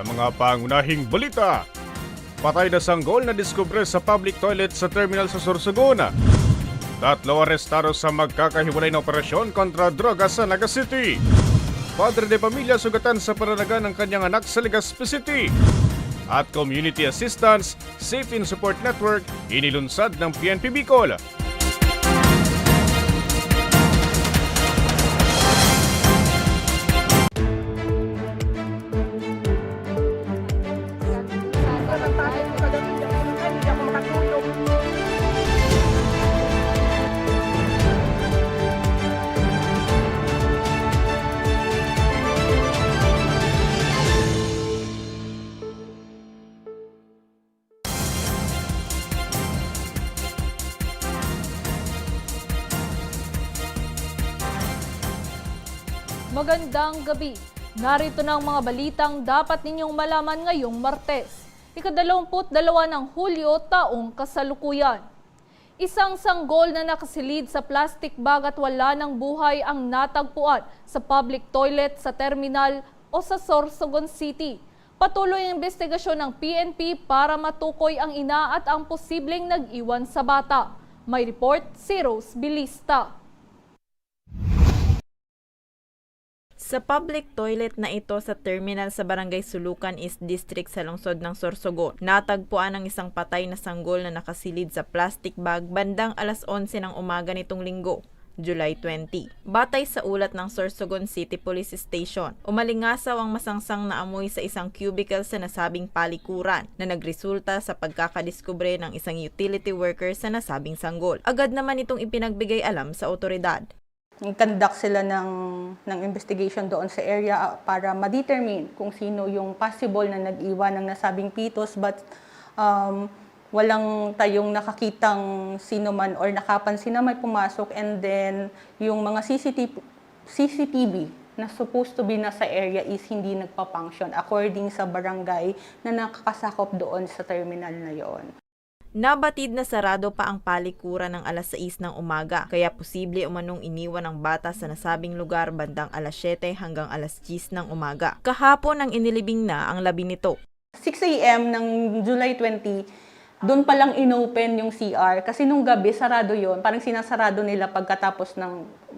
Sa mga pangunahing balita, patay na sanggol na diskubre sa public toilet sa terminal sa Sorsogon. Tatlo arestado sa magkakahiwalay na operasyon kontra droga sa Naga City. Padre de pamilya sugatan sa pananaga ng kanyang anak sa Legazpi City. At Community Assistance Safe in Support Network inilunsad ng PNP Bicol. Magandang gabi. Narito na ang mga balitang dapat ninyong malaman ngayong Martes. Ikadalawamput dalawa ng Hulyo taong kasalukuyan. Isang sanggol na nakasilid sa plastic bag at wala ng buhay ang natagpuan sa public toilet sa terminal o sa Sorsogon City. Patuloy ang investigasyon ng PNP para matukoy ang ina at ang posibleng nag-iwan sa bata. May report si Rose Bilista. Sa public toilet na ito sa terminal sa Barangay Sulukan East District sa lungsod ng Sorsogon, natagpuan ang isang patay na sanggol na nakasilid sa plastic bag bandang alas 11 ng umaga nitong linggo. July 20. Batay sa ulat ng Sorsogon City Police Station, umalingasaw ang masangsang na amoy sa isang cubicle sa nasabing palikuran na nagresulta sa pagkakadiskubre ng isang utility worker sa nasabing sanggol. Agad naman itong ipinagbigay alam sa otoridad. Conduct sila ng, ng investigation doon sa area ah, para ma-determine kung sino yung possible na nag-iwan ng nasabing pitos but um, walang tayong nakakitang sino man or nakapansin na may pumasok and then yung mga CCTV, CCTV na supposed to be nasa area is hindi nagpa-function according sa barangay na nakakasakop doon sa terminal na yon. Nabatid na sarado pa ang palikuran ng alas 6 ng umaga, kaya posible umanong iniwan ang bata sa nasabing lugar bandang alas 7 hanggang alas 10 ng umaga. Kahapon ang inilibing na ang labi nito. 6 a.m. ng July 20, doon pa lang inopen yung CR. Kasi nung gabi, sarado yon Parang sinasarado nila pagkatapos ng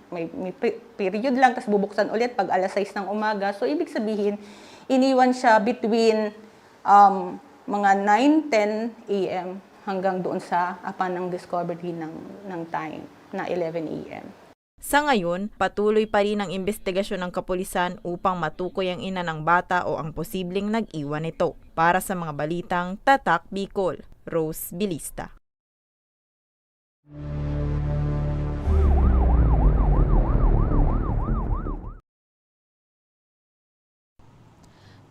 may, may pe- period lang, tapos bubuksan ulit pag alas 6 ng umaga. So, ibig sabihin, iniwan siya between um, mga 9, 10 a.m. hanggang doon sa apan ng discovery ng, ng time na 11 a.m. Sa ngayon, patuloy pa rin ang investigasyon ng kapulisan upang matukoy ang ina ng bata o ang posibleng nag-iwan nito. Para sa mga balitang Tatak Bicol, Rose Bilista.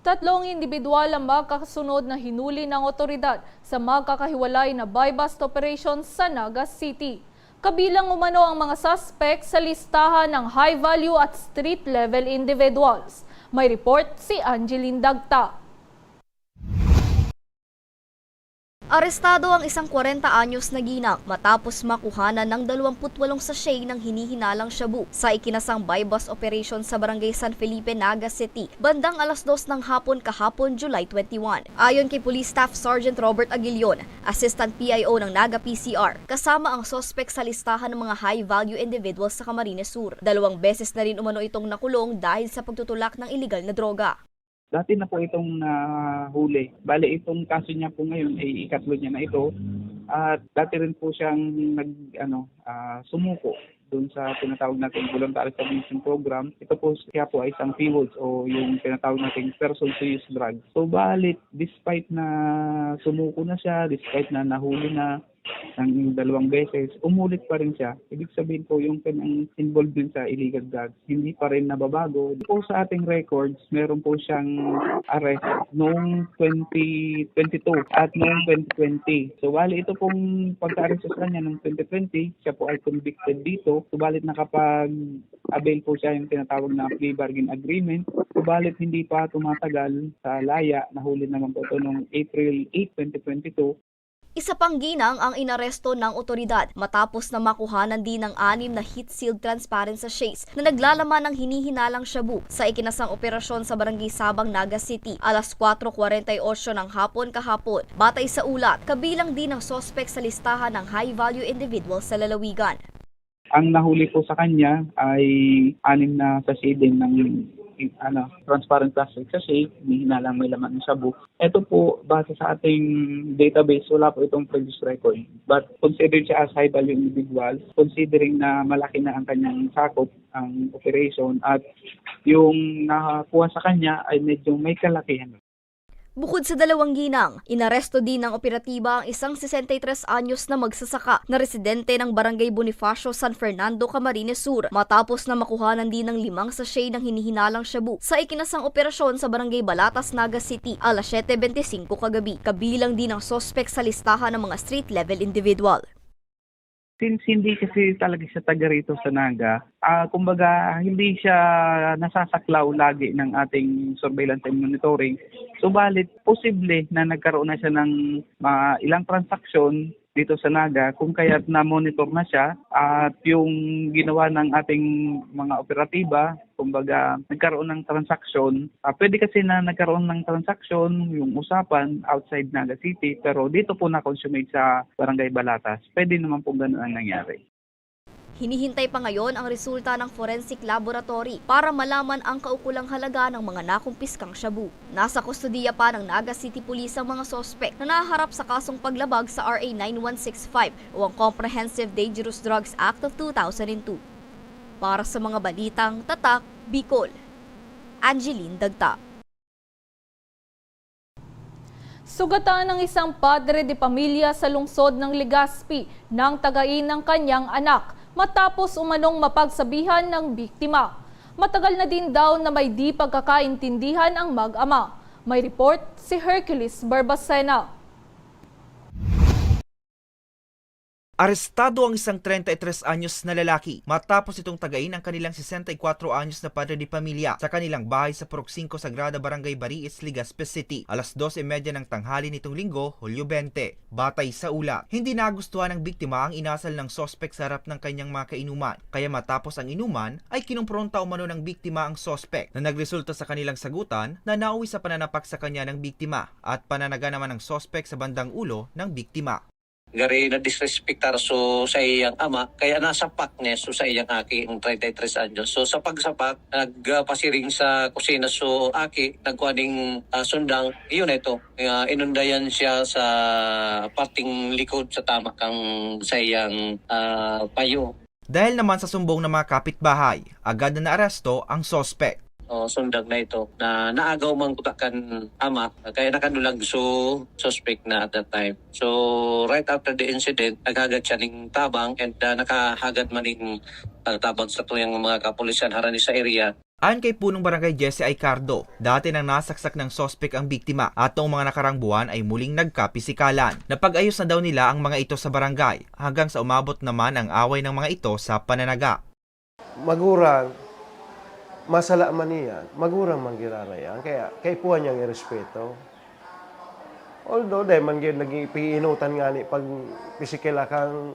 Tatlong individual ang magkakasunod na hinuli ng otoridad sa magkakahiwalay na buy-bust operation sa Naga City. Kabilang umano ang mga suspect sa listahan ng high-value at street-level individuals. May report si Angeline Dagta. Arestado ang isang 40 anyos na ginang matapos makuhanan ng 28 sachet ng hinihinalang shabu sa ikinasang buy-bus operation sa barangay San Felipe, Naga City, bandang alas 2 ng hapon kahapon July 21. Ayon kay Police Staff Sergeant Robert Aguilion, Assistant PIO ng Naga PCR, kasama ang sospek sa listahan ng mga high-value individuals sa Camarines Sur. Dalawang beses na rin umano itong nakulong dahil sa pagtutulak ng illegal na droga. Dati na po itong nahuli. Bale, itong kaso niya po ngayon ay ikatlo niya na ito. At dati rin po siyang nag, ano, ah, sumuko doon sa tinatawag nating voluntary submission program. Ito po siya po ay isang PWODs o yung tinatawag nating person to use drugs. So balit, despite na sumuko na siya, despite na nahuli na ng dalawang beses, umulit pa rin siya. Ibig sabihin po yung kanyang involved din sa illegal drugs, hindi pa rin nababago. Po sa ating records, meron po siyang arrest noong 2022 at noong 2020. So, bali ito pong pagka-arrest sa kanya noong 2020, siya po ay convicted dito. Subalit nakapag-avail po siya yung tinatawag na plea bargain agreement. Subalit hindi pa tumatagal sa laya, nahuli naman po ito noong April 8, 2022 Isa pang ginang ang inaresto ng otoridad matapos na makuhanan din ng anim na heat-sealed transparent sachets na naglalaman ng hinihinalang shabu sa ikinasang operasyon sa Barangay Sabang, Naga City alas 4.48 ng hapon kahapon. Batay sa ulat, kabilang din ang sospek sa listahan ng high-value individuals sa lalawigan. Ang nahuli po sa kanya ay anim na sachet din ng ano, transparent plastic sachet, hindi lang may laman ng shabu. Ito po, base sa ating database, wala po itong previous record. But considered siya as high value individual, considering na malaki na ang kanyang sakop, ang operation, at yung nakakuha sa kanya ay medyo may kalakihan. Bukod sa dalawang ginang, inaresto din ng operatiba ang isang 63 anyos na magsasaka na residente ng Barangay Bonifacio, San Fernando, Camarines Sur matapos na makuhanan din ng limang sachet ng hinihinalang shabu sa ikinasang operasyon sa Barangay Balatas, Naga City alas 7.25 kagabi. Kabilang din ang sospek sa listahan ng mga street-level individual. Since hindi kasi talaga siya taga rito sa Naga, ah kumbaga hindi siya nasasaklaw lagi ng ating surveillance and monitoring. Subalit, posible na nagkaroon na siya ng ah, ilang transaksyon dito sa Naga kung kaya't na-monitor na siya at yung ginawa ng ating mga operatiba, kumbaga nagkaroon ng transaksyon. Ah, pwede kasi na nagkaroon ng transaksyon yung usapan outside Naga City pero dito po na-consummate sa Barangay Balatas. Pwede naman po ganun ang nangyari. Hinihintay pa ngayon ang resulta ng forensic laboratory para malaman ang kaukulang halaga ng mga nakumpiskang shabu. Nasa kustodiya pa ng Naga City Police ang mga sospek na naharap sa kasong paglabag sa RA 9165 o ang Comprehensive Dangerous Drugs Act of 2002. Para sa mga balitang tatak, Bicol. Angeline Dagta. Sugatan ng isang padre de pamilya sa lungsod ng Legazpi ng tagain ng kanyang anak matapos umanong mapagsabihan ng biktima. Matagal na din daw na may di pagkakaintindihan ang mag-ama. May report si Hercules Barbacena. Arestado ang isang 33 anyos na lalaki matapos itong tagain ang kanilang 64 anyos na padre de pamilya sa kanilang bahay sa Purok 5 Sagrada Barangay Bariis, Legazpi City. Alas 12.30 ng tanghali nitong linggo, Hulyo 20. Batay sa ulat, hindi nagustuhan ng biktima ang inasal ng sospek sa harap ng kanyang mga kainuman. Kaya matapos ang inuman, ay kinumpronta umano ng biktima ang sospek na nagresulta sa kanilang sagutan na nauwi sa pananapak sa kanya ng biktima at pananaga naman ng sospek sa bandang ulo ng biktima. Gari na disrespectar so sa iyang ama. Kaya nasa pak niya so sa iyang aki ang 33 anyos so sa pagsapak nagpasiring sa kusina. So aki nagkuaning ah, sundang yun ito uh, inundayan siya sa parting likod sa tama kang sa iyang ah, payo. Dahil naman sa sumbong ng mga kapitbahay, agad na naaresto ang sospek. O sundag na ito na naagaw man kutakan ama kaya nakadulag so suspect na at that time so right after the incident naghagat siya ng tabang and uh, nakahagat man ng uh, tabang sa tuyang mga kapulisan harani sa area Ayon kay punong barangay Jesse Aicardo, dati nang nasaksak ng sospek ang biktima at noong mga nakarang buwan ay muling nagkapisikalan. Napag-ayos na daw nila ang mga ito sa barangay hanggang sa umabot naman ang away ng mga ito sa pananaga. magurang masala man niya, magurang man girarayan. Kaya kay puwan niyang irespeto. Although dahil man gyud naging piinutan nga ni pag pisikila kang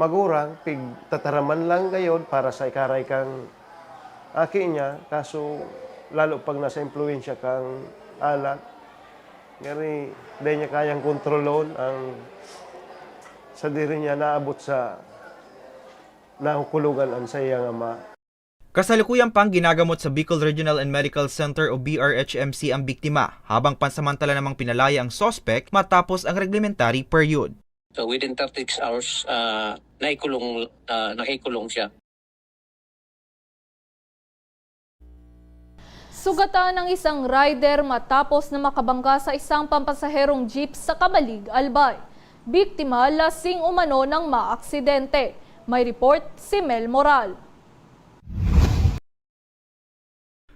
magurang, pig tataraman lang gayod para sa ikaray kang aki niya, kaso lalo pag nasa impluensya kang alat, ngari dahil niya kayang kontrolon ang sa diri niya naabot sa nahukulugan ang sa iyang ama. Kasalukuyang pang ginagamot sa Bicol Regional and Medical Center o BRHMC ang biktima habang pansamantala namang pinalaya ang sospek matapos ang reglementary period. so within 36 hours uh, naikulong uh, nakikulong siya Sugatan ng isang rider matapos na makabangga sa isang pampasaherong jeep sa Kamalig, Albay. Biktima lasing umano ng maaksidente. May report si Mel Moral.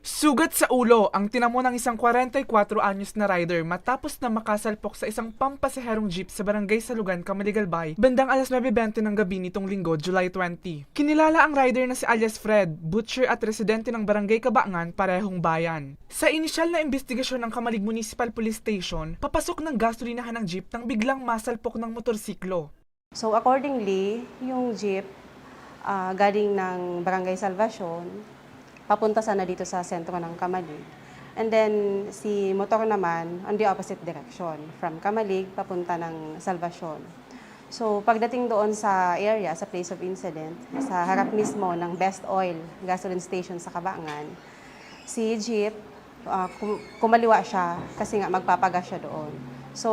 Sugat sa ulo ang tinamo ng isang 44 anyos na rider matapos na makasalpok sa isang pampasaherong jeep sa barangay Salugan, Camaligalbay, bandang alas 9.20 ng gabi nitong linggo, July 20. Kinilala ang rider na si alias Fred, butcher at residente ng barangay Kabangan, parehong bayan. Sa inisyal na investigasyon ng Kamalig Municipal Police Station, papasok ng gasolinahan ng jeep nang biglang masalpok ng motorsiklo. So accordingly, yung jeep ah, galing ng Barangay Salvacion, papunta sana dito sa sentro ng Kamalig. And then si motor naman on the opposite direction, from Kamalig papunta ng Salvacion. So pagdating doon sa area, sa place of incident, sa harap mismo ng Best Oil gasoline station sa Kabangan, si jeep, ah, kum- kumaliwa siya kasi nga magpapagas siya doon. So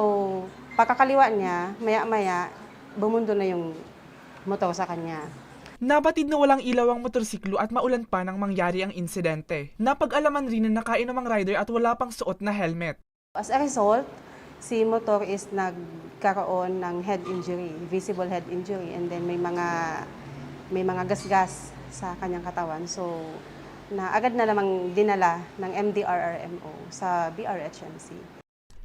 pagkakaliwa niya, maya-maya, bumundo na yung motor sa kanya. Nabatid na walang ilaw ang motorsiklo at maulan pa nang mangyari ang insidente. Napag-alaman rin na nakainom ang rider at wala pang suot na helmet. As a result, si motor is nagkaroon ng head injury, visible head injury, and then may mga may mga gasgas sa kanyang katawan. So, na agad na lamang dinala ng MDRRMO sa BRHMC.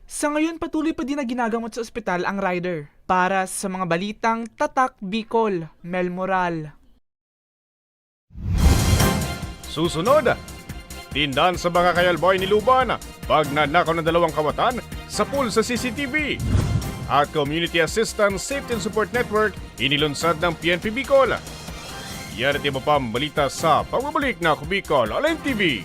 Sa ngayon patuloy pa din na ginagamot sa ospital ang rider. Para sa mga balitang Tatak Bicol, Mel Moral. Susunod, tindan sa mga kayalboy ni Luban pag nanakaw ng dalawang kawatan sa pool sa CCTV. At Community Assistance Safety and Support Network inilunsad ng PNP Bicol. Yan at iba pang balita sa pagbabalik na Kubicol Online TV.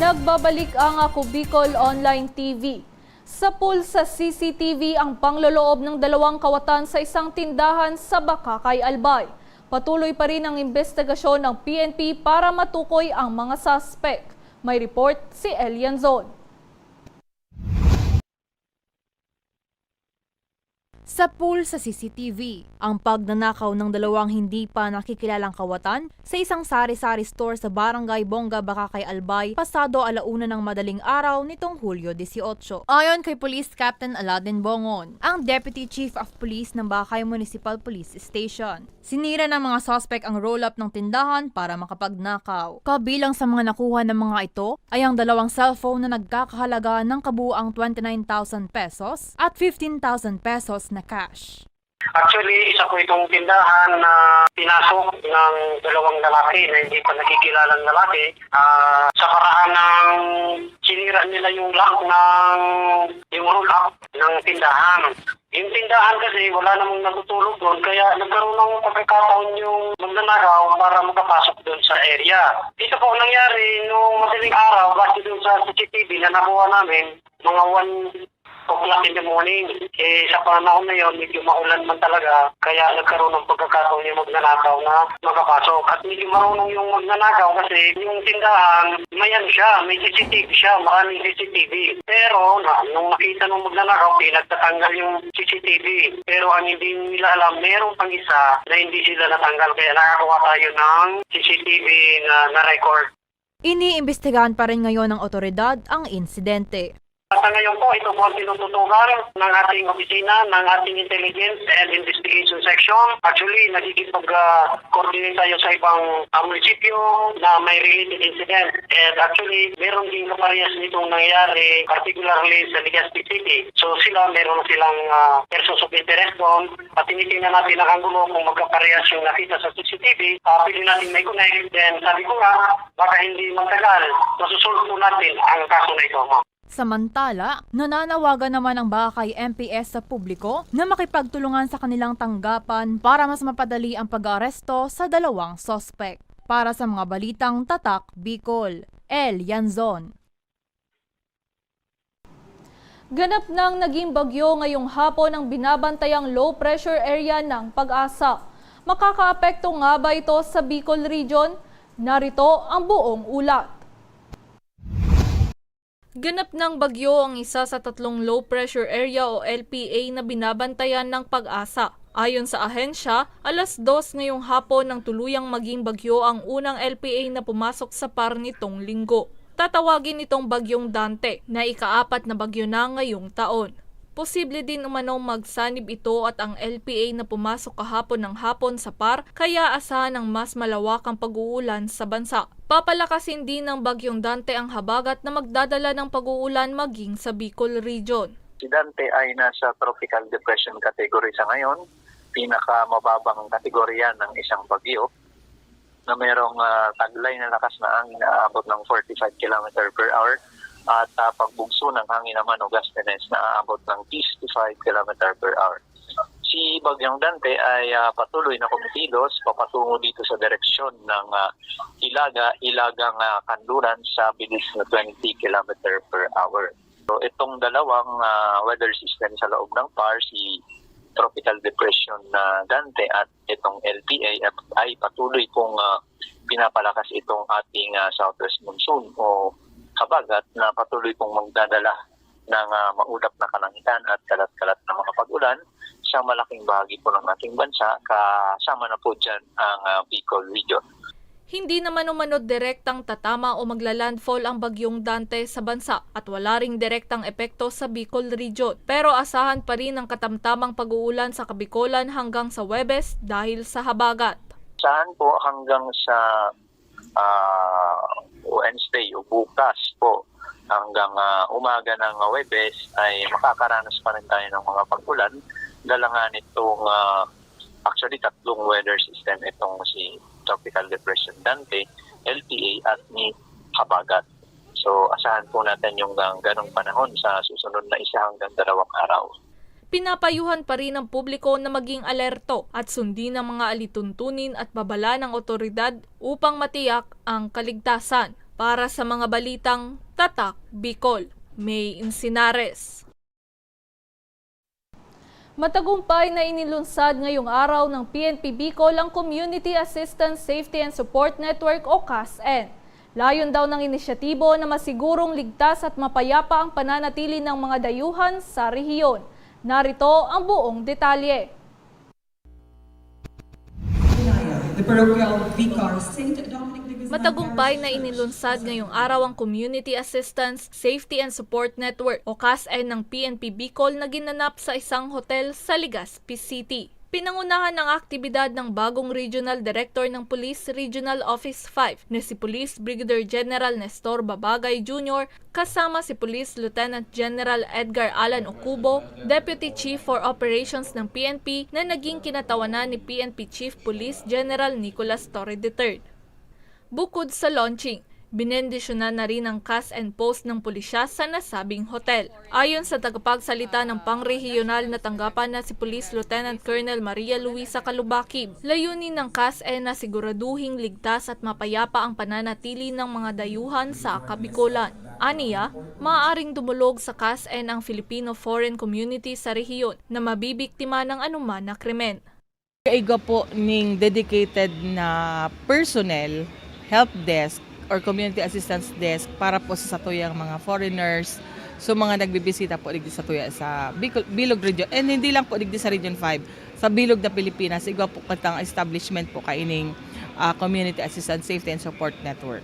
Nagbabalik ang Ako Online TV. Sa pool sa CCTV ang pangloloob ng dalawang kawatan sa isang tindahan sa Bakakay, Albay. Patuloy pa rin ang investigasyon ng PNP para matukoy ang mga suspect. May report si Elian Zon. Sa pool sa CCTV, ang pagnanakaw ng dalawang hindi pa nakikilalang kawatan sa isang sari-sari store sa Barangay Bonga, Bakakay, Albay, pasado alauna ng madaling araw nitong Hulyo 18. Ayon kay Police Captain Aladdin Bongon, ang Deputy Chief of Police ng Bakay Municipal Police Station. Sinira ng mga suspect ang roll-up ng tindahan para makapagnakaw. Kabilang sa mga nakuha ng mga ito ay ang dalawang cellphone na nagkakahalaga ng kabuang 29,000 pesos at 15,000 pesos na cash. Actually, isa po itong tindahan na pinasok ng dalawang lalaki na hindi pa nakikilalang lalaki ah, sa paraan ng sinira nila yung lock ng yung roll up ng tindahan. Yung tindahan kasi wala namang natutulog doon kaya nagkaroon ng pagkakataon yung magnanakaw para makapasok doon sa area. Ito po ang nangyari nung madaling araw base doon sa CCTV na nakuha namin mga 1 o'clock in the morning. Eh, sa panahon na yun, medyo maulan man talaga, kaya nagkaroon ng pagkakataon yung magnanakaw na makapasok. At medyo marunong yung magnanakaw kasi yung tindahan, mayan siya, may CCTV siya, maraming CCTV. Pero, na, nung makita ng magnanakaw, pinagtatanggal yung CCTV. Pero ang hindi nila alam, meron pang isa na hindi sila natanggal, kaya nakakuha tayo ng CCTV na na-record. Iniimbestigahan pa rin ngayon ng otoridad ang insidente. Sa ngayon po, ito po ang tinututukan ng ating opisina, ng ating Intelligence and Investigation Section. Actually, nagkikipag-coordinate tayo sa ibang uh, munisipyo na may related incident. And actually, meron din kaparehas nitong nangyayari, particularly sa Legazpi City. So sila, meron silang uh, persons of interest doon. At tinitingnan natin ang angulo kung magkaparehas yung nakita sa CCTV. Uh, pili natin may connect. Then sabi ko nga, baka hindi magtagal. Masusolve po natin ang kaso na ito. Samantala, nananawagan naman ang Bakay MPS sa publiko na makipagtulungan sa kanilang tanggapan para mas mapadali ang pag-aresto sa dalawang sospek. Para sa mga balitang Tatak Bicol, El Yanzon. Ganap ng naging bagyo ngayong hapon ang binabantayang low pressure area ng pag-asa. Makakaapekto nga ba ito sa Bicol Region? Narito ang buong ulat. Ganap ng bagyo ang isa sa tatlong low pressure area o LPA na binabantayan ng pag-asa. Ayon sa ahensya, alas 2 ngayong hapon nang tuluyang maging bagyo ang unang LPA na pumasok sa par nitong linggo. Tatawagin itong bagyong Dante na ikaapat na bagyo na ngayong taon. Posible din umano magsanib ito at ang LPA na pumasok kahapon ng hapon sa par kaya asahan ng mas malawakang pag-uulan sa bansa. Papalakasin din ng bagyong Dante ang habagat na magdadala ng pag-uulan maging sa Bicol Region. Si Dante ay nasa tropical depression category sa ngayon. Pinakamababang kategorya ng isang bagyo na mayroong ah, taglay na lakas na hangin na aabot ng 45 km per hour at uh, pagbugso ng hangin naman o gustiness na aabot ng 55 km per hour. Si Bagyong Dante ay ah, patuloy na kumikilos papatungo dito sa direksyon ng ah, Ilaga, Ilagang ah, Kanluran sa bilis na 20 km per hour. So itong dalawang ah, weather system sa loob ng PAR, si Tropical Depression na Dante at itong LPA ay- patuloy pong ah, pinapalakas itong ating ah, southwest monsoon o kabagat na patuloy pong magdadala ng ah, maulap na kalangitan at kalat-kalat na mga pag-ulan sa malaking bahagi po ng ating bansa kasama na po dyan ang ah, Bicol region. Hindi naman umano direktang tatama o maglalandfall ang bagyong Dante sa bansa at wala ring direktang epekto sa Bicol Region. Pero asahan pa rin ang katamtamang pag-uulan sa Kabikolan hanggang sa Webes dahil sa habagat. Saan po hanggang sa ah, Wednesday o bukas po hanggang ah, umaga ng ah, Webes ay makakaranas pa rin tayo ng mga pag-ulan. Dalangan itong ah, actually tatlong weather system itong si Tropical Depression Dante, LPA at ni Habagat. So asahan po natin yung ganong panahon sa susunod na isa hanggang dalawang araw. Pinapayuhan pa rin ng publiko na maging alerto at sundin ang mga alituntunin at babala ng otoridad upang matiyak ang kaligtasan. Para sa mga balitang Tatak Bicol, May Insinares. Matagumpay na inilunsad ngayong araw ng PNP Bicol ang Community Assistance Safety and Support Network o CASN. Layon daw ng inisyatibo na masigurong ligtas at mapayapa ang pananatili ng mga dayuhan sa rehiyon. Narito ang buong detalye. Matagumpay na inilunsad ngayong araw ang Community Assistance, Safety and Support Network o CASN ng PNP Bicol na ginanap sa isang hotel sa Legazpi City. Pinangunahan ng aktibidad ng bagong Regional Director ng Police Regional Office 5 na si Police Brigadier General Nestor Babagay Jr. kasama si Police Lieutenant General Edgar Alan Okubo, Deputy Chief for Operations ng PNP na naging kinatawanan ni PNP Chief Police General Nicolas Torre III. Bukod sa launching, binendisyonan na rin ang cast and post ng pulisya sa nasabing hotel. Ayon sa tagapagsalita ng pangrehiyonal na tanggapan na si Police Lieutenant Colonel Maria Luisa Kalubakib, layunin ng cast ay na siguraduhing ligtas at mapayapa ang pananatili ng mga dayuhan sa Kabikolan. Aniya, maaaring dumulog sa CASN ang Filipino foreign community sa rehiyon na mabibiktima ng anuman na krimen. Kaiga po ning dedicated na personnel, help desk, or community assistance desk para po sa satuyang mga foreigners, so mga nagbibisita po digdi sa tuya sa Bilog Region. And hindi lang po digdi sa Region 5, sa Bilog na Pilipinas, igwa po katang establishment po kaining ah, Community Assistance Safety and Support Network.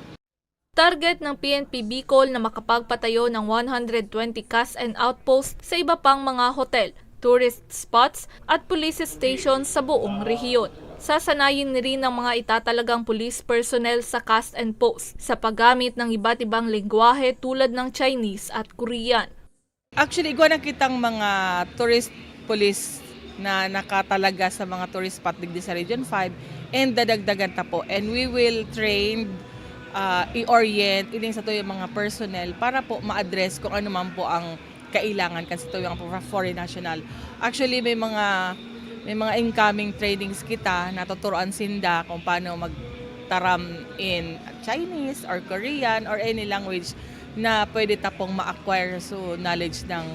Target ng PNP Bicol na makapagpatayo ng 120 cast and outpost sa iba pang mga hotel, tourist spots at police stations sa buong rehiyon. Sasanayin rin ng mga itatalagang police personnel sa cast and post sa paggamit ng iba't ibang lengguwahe tulad ng Chinese at Korean. Actually, igwa na kitang mga tourist police na nakatalaga sa mga tourist spot digdi sa Region 5 and dadagdagan ta po. And we will train, uh, i-orient, ining sa to yung mga personnel para po ma-address kung ano man po ang kailangan kasi to yung foreign national. Actually, may mga may mga incoming trainings kita natuturuan sinda kung paano magtaram in Chinese or Korean or any language na pwede tapong ma-acquire so knowledge ng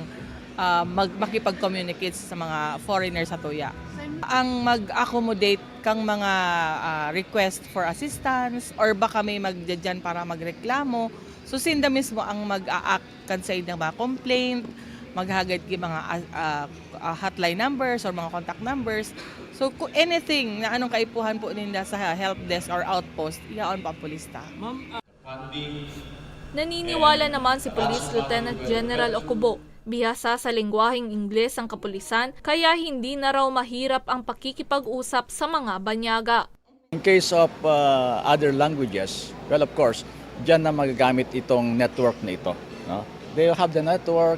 uh, mag makipag-communicate sa mga foreigners sa tuya. Ang mag-accommodate kang mga uh, request for assistance or baka may magdadyan para magreklamo. So sinda mismo ang mag-a-act kan sa ng mga complaint, maghagad ki mga uh, uh, hotline numbers or mga contact numbers. So kung anything na anong kaipuhan po ninda sa help desk or outpost, iyaon pa pulista. Naniniwala naman si Police Lieutenant General Okubo. Bihasa sa lengguaheng Ingles ang kapulisan kaya hindi na raw mahirap ang pakikipag-usap sa mga banyaga. In case of uh, other languages, well of course, dyan na magagamit itong network na ito. No? They have the network,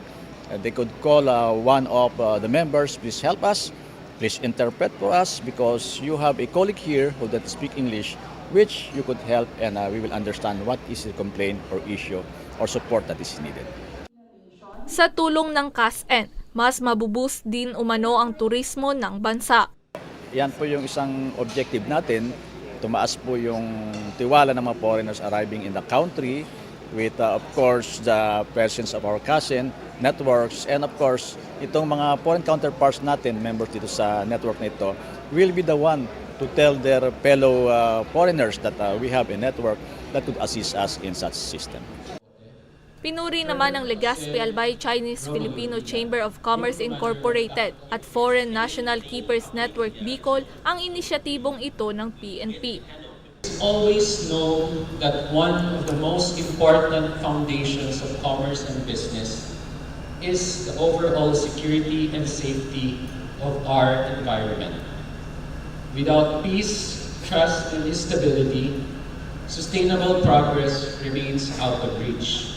they could call uh, one of uh, the members, please help us, please interpret for us because you have a colleague here who doesn't speak English which you could help and uh, we will understand what is the complaint or issue or support that is needed. Sa tulong ng CASN, mas mabuboost din umano ang turismo ng bansa. Yan po yung isang objective natin. Tumaas po yung tiwala ng mga foreigners arriving in the country with uh, of course the presence of our cousin networks and of course itong mga foreign counterparts natin members dito sa network na ito will be the one to tell their fellow uh, foreigners that uh, we have a network that could assist us in such system. Pinuri naman ng Legazpi Albay Chinese Filipino Chamber of Commerce Incorporated at Foreign National Keepers Network Bicol ang inisyatibong ito ng PNP. Always know that one of the most important foundations of commerce and business is the overall security and safety of our environment. Without peace, trust, and stability, sustainable progress remains out of reach.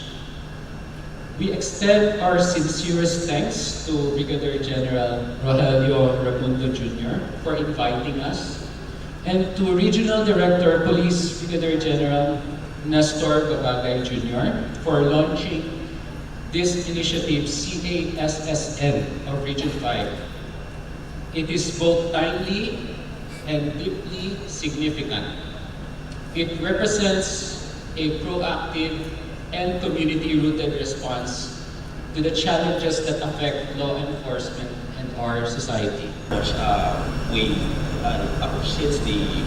We extend our sincerest thanks to Brigadier General Rogelio Ramundo Jr. for inviting us and to Regional Director Police Brigadier General Nestor Babagay Jr. for launching this initiative CASSN of Region 5. It is both timely and deeply significant. It represents a proactive and community-rooted response to the challenges that affect law enforcement and our society. Uh, we uh, appreciate the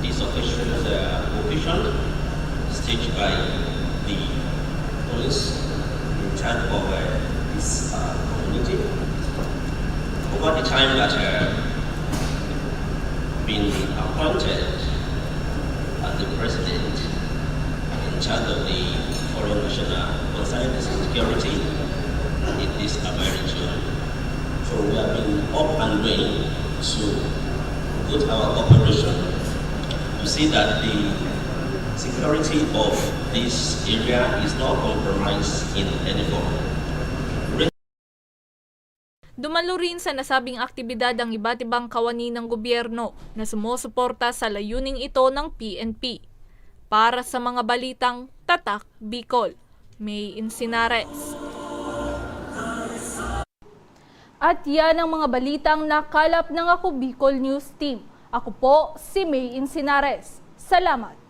this occasion's uh, occasion staged by the police of uh, this uh, community. over the time that uh, been appointed as the president in charge of the foreign national security in this region. So we have been up and going to put our operation to see that the security of this area is not compromised in any form. Dumalo rin sa nasabing aktibidad ang iba't ibang kawani ng gobyerno na sumusuporta sa layuning ito ng PNP. Para sa mga balitang Tatak Bicol, May Insinares. At yan ang mga balitang nakalap ng Ako Bicol News Team. Ako po si May Insinares. Salamat!